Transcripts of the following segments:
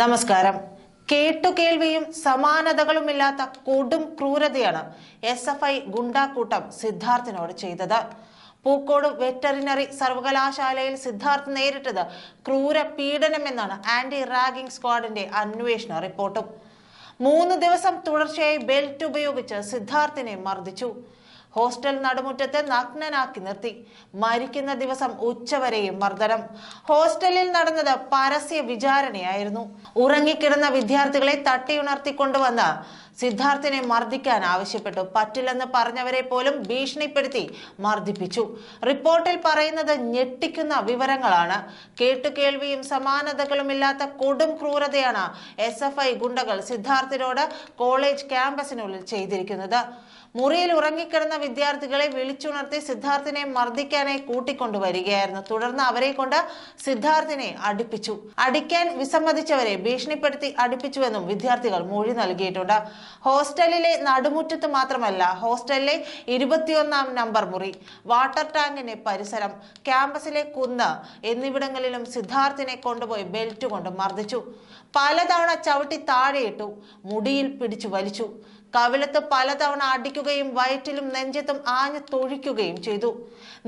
നമസ്കാരം. കേട്ടുകേൾവിയും സമാനതകളുമില്ലാത്ത കൊടും ക്രൂരതയാണ് എസ് എഫ് ഐ ഗുണ്ടാക്കൂട്ടം സിദ്ധാർത്ഥിനോട് ചെയ്തത്. പൂക്കോട് വെറ്ററിനറി സർവകലാശാലയിൽ സിദ്ധാർത്ഥ് നേരിട്ടത് ക്രൂര പീഡനമെന്നാണ് ആന്റി റാഗിംഗ് സ്ക്വാഡിന്റെ അന്വേഷണ റിപ്പോർട്ടും. മൂന്ന് ദിവസം തുടർച്ചയായി ബെൽറ്റ് ഉപയോഗിച്ച് സിദ്ധാർത്ഥിനെ മർദ്ദിച്ചു. ഹോസ്റ്റൽ നടുമുറ്റത്ത് നഗ്നനാക്കി നിർത്തി. മരിക്കുന്ന ദിവസം ഉച്ചവരെയും മർദ്ദനം. ഹോസ്റ്റലിൽ നടന്നത് പരസ്യ വിചാരണയായിരുന്നു. ഉറങ്ങിക്കിടന്ന വിദ്യാർത്ഥികളെ തട്ടിയുണർത്തിക്കൊണ്ടുവന്ന് സിദ്ധാർത്ഥിനെ മർദ്ദിക്കാൻ ആവശ്യപ്പെട്ടു. പറ്റില്ലെന്ന് പറഞ്ഞവരെ പോലും ഭീഷണിപ്പെടുത്തി മർദ്ദിപ്പിച്ചു. റിപ്പോർട്ടിൽ പറയുന്നത് ഞെട്ടിക്കുന്ന വിവരങ്ങളാണ്. കേട്ടുകേൾവിയും സമാനതകളുമില്ലാത്ത കൊടും ക്രൂരതയാണ് എസ് എഫ് ഐ ഗുണ്ടകൾ സിദ്ധാർത്ഥിനോട് കോളേജ് ക്യാമ്പസിനുള്ളിൽ ചെയ്തിരിക്കുന്നത്. മുറിയിൽ ഉറങ്ങിക്കിടന്ന വിദ്യാർത്ഥികളെ വിളിച്ചുണർത്തി സിദ്ധാർത്ഥിനെ മർദ്ദിക്കാനായി കൂട്ടിക്കൊണ്ടുവരികയായിരുന്നു. തുടർന്ന് അവരെ കൊണ്ട് സിദ്ധാർത്ഥിനെ അടുപ്പിച്ചു. അടിക്കാൻ വിസമ്മതിച്ചവരെ ഭീഷണിപ്പെടുത്തി അടുപ്പിച്ചുവെന്നും വിദ്യാർത്ഥികൾ മൊഴി നൽകിയിട്ടുണ്ട്. ഹോസ്റ്റലിലെ നടുമുറ്റത്ത് മാത്രമല്ല ഹോസ്റ്റലിലെ ഇരുപത്തിയൊന്നാം നമ്പർ മുറി വാട്ടർ ടാങ്കിന്റെ പരിസരം ക്യാമ്പസിലെ കുന്ന് എന്നിവിടങ്ങളിലും സിദ്ധാർത്ഥിനെ കൊണ്ടുപോയി ബെൽറ്റ് കൊണ്ട് മർദ്ദിച്ചു. പലതവണ ചവിട്ടി താഴെയിട്ടു മുടിയിൽ പിടിച്ചു വലിച്ചു. കവിളത്ത് പലതവണ അടിക്കുകയും വയറ്റിലും നെഞ്ചത്തും ആഞ്ഞു തൊഴിക്കുകയും ചെയ്തു.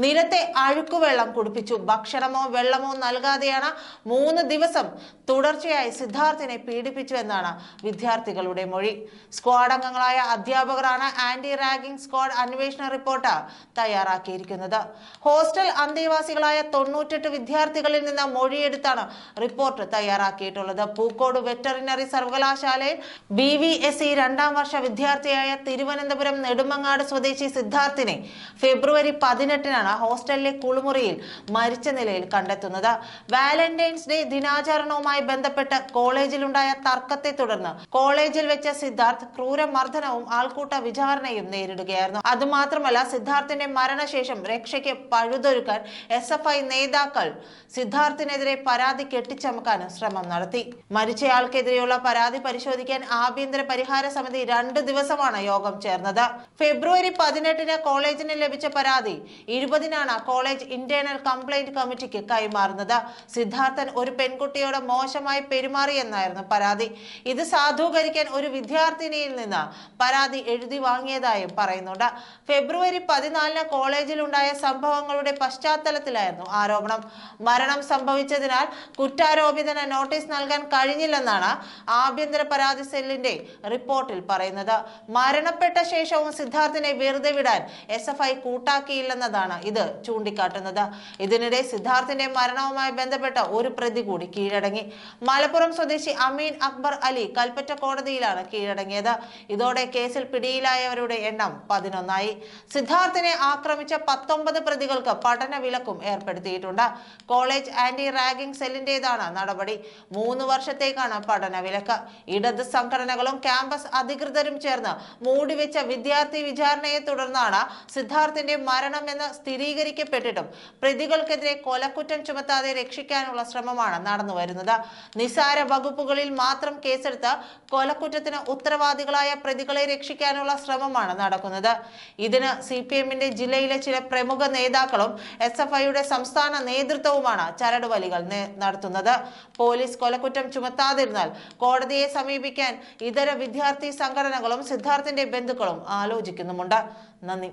നിരത്തെ അഴുക്കുവെള്ളം കുടിപ്പിച്ചു. ഭക്ഷണമോ വെള്ളമോ നൽകാതെയാണ് മൂന്ന് ദിവസം തുടർച്ചയായി സിദ്ധാർത്ഥിനെ പീഡിപ്പിച്ചു എന്നാണ് വിദ്യാർത്ഥികളുടെ മൊഴി. സ്ക്വാഡ് അംഗങ്ങളായ അധ്യാപകരാണ് ആന്റി റാഗിംഗ് സ്ക്വാഡ് അന്വേഷണ റിപ്പോർട്ട് തയ്യാറാക്കിയിരിക്കുന്നത്. ഹോസ്റ്റൽ അന്തേവാസികളായ തൊണ്ണൂറ്റെട്ട് വിദ്യാർത്ഥികളിൽ നിന്ന് മൊഴിയെടുത്താണ് റിപ്പോർട്ട് തയ്യാറാക്കിയിട്ടുള്ളത്. പൂക്കോട് വെറ്ററിനറി സർവകലാശാലയിൽ ബി വി എസ് രണ്ടാം വർഷ വിദ്യാർത്ഥിയായ തിരുവനന്തപുരം നെടുമങ്ങാട് സ്വദേശി സിദ്ധാർത്ഥിനെ ഫെബ്രുവരി പതിനെട്ടിനാണ് ഹോസ്റ്റലിലെ കുളിമുറിയിൽ മരിച്ച നിലയിൽ കണ്ടെത്തുന്നത്. വാലന്റൈൻസ് ഡേ ദിനാചരണവുമായി ബന്ധപ്പെട്ട് കോളേജിലുണ്ടായ തർക്കത്തെ തുടർന്ന് കോളേജിൽ വെച്ച സിദ്ധാർത്ഥ് ക്രൂരമർദ്ദനവും ആൾക്കൂട്ട വിചാരണയും നേരിടുകയായിരുന്നു. അതുമാത്രമല്ല സിദ്ധാർത്ഥിന്റെ മരണശേഷം രക്ഷയ്ക്ക് പഴുതൊരുക്കാൻ എസ് എഫ് ഐ നേതാക്കൾ സിദ്ധാർത്ഥിനെതിരെ പരാതി കെട്ടിച്ചമക്കാനും ശ്രമം നടത്തി. മരിച്ചയാൾക്കെതിരെയുള്ള പരാതി പരിശോധിക്കാൻ ആഭ്യന്തര പരിഹാര സമിതി രണ്ട് ദിവസമാണ് യോഗം ചേർന്നത്. ഫെബ്രുവരി പതിനെട്ടിന് കോളേജിന് ലഭിച്ച പരാതി ഇരുപതിനാണ് കോളേജ് ഇന്റേണൽ കംപ്ലൈന്റ് കമ്മിറ്റിക്ക് കൈമാറുന്നത്. സിദ്ധാർത്ഥൻ ഒരു പെൺകുട്ടിയോട് മോശമായി പെരുമാറിയെന്നായിരുന്നു പരാതി. ഇത് സാധൂകരിക്കാൻ ഒരു വിദ്യാർത്ഥിനിയിൽ നിന്ന് പരാതി എഴുതി വാങ്ങിയതായും പറയുന്നുണ്ട്. ഫെബ്രുവരി പതിനാലിന് കോളേജിലുണ്ടായ സംഭവങ്ങളുടെ പശ്ചാത്തലത്തിലായിരുന്നു ആരോപണം. മരണം സംഭവിച്ചതിനാൽ കുറ്റാരോപിതന് നോട്ടീസ് നൽകാൻ കഴിഞ്ഞില്ലെന്നാണ് ആഭ്യന്തര പരാതി സെല്ലിന്റെ റിപ്പോർട്ടിൽ പറയുന്നത്. മരണപ്പെട്ട ശേഷവും സിദ്ധാർത്ഥിനെ വെറുതെ വിടാൻ എസ് എഫ് ഐ കൂട്ടാക്കിയില്ലെന്നതാണ് ഇത് ചൂണ്ടിക്കാട്ടുന്നത്. ഇതിനിടെ സിദ്ധാർത്ഥിന്റെ മരണവുമായി ബന്ധപ്പെട്ട ഒരു പ്രതി കൂടി കീഴടങ്ങി. മലപ്പുറം സ്വദേശി അമീൻ അക്ബർ അലി കൽപ്പറ്റ കോടതിയിലാണ് കീഴടങ്ങിയത്. ഇതോടെ കേസിൽ പിടിയിലായവരുടെ എണ്ണം പതിനൊന്നായി. സിദ്ധാർത്ഥിനെ ആക്രമിച്ച പത്തൊമ്പത് പ്രതികൾക്ക് പഠന വിലക്കും ഏർപ്പെടുത്തിയിട്ടുണ്ട്. കോളേജ് ആന്റി റാഗിംഗ് സെല്ലിന്റേതാണ് നടപടി. മൂന്ന് വർഷത്തേക്കാണ് പഠന വിലക്ക്. ഇടത് സംഘടനകളും ക്യാമ്പസ് അധികൃതരും ചേർന്ന് മൂടിവെച്ച വിദ്യാർത്ഥി വിചാരണയെ തുടർന്നാണ് സിദ്ധാർത്ഥിന്റെ മരണമെന്ന് സ്ഥിരീകരിക്കപ്പെട്ടിട്ടും പ്രതികൾക്കെതിരെ കൊലക്കുറ്റം ചുമത്താതെ രക്ഷിക്കാനുള്ള ശ്രമമാണ് നടന്നുവരുന്നത് നിസാര വകുപ്പുകളിൽ മാത്രം കേസെടുത്ത് കൊലക്കുറ്റത്തിന് ഉത്തരവാദികളായ പ്രതികളെ രക്ഷിക്കാനുള്ള ശ്രമമാണ് നടക്കുന്നത്. ഇതിന് സി പി എമ്മിന്റെ ജില്ലയിലെ ചില പ്രമുഖ നേതാക്കളും എസ് എഫ് ഐയുടെ സംസ്ഥാന നേതൃത്വവുമാണ് ചരടുവലികൾ നടത്തുന്നത്. പോലീസ് കൊലക്കുറ്റം ചുമത്താതിരുന്നാൽ കോടതിയെ സമീപിക്കാൻ ഇതര വിദ്യാർത്ഥി സംഘടനകളും സിദ്ധാർത്ഥിന്റെ ബന്ധുക്കളും ആലോചിക്കുന്നുമുണ്ട്. നന്ദി.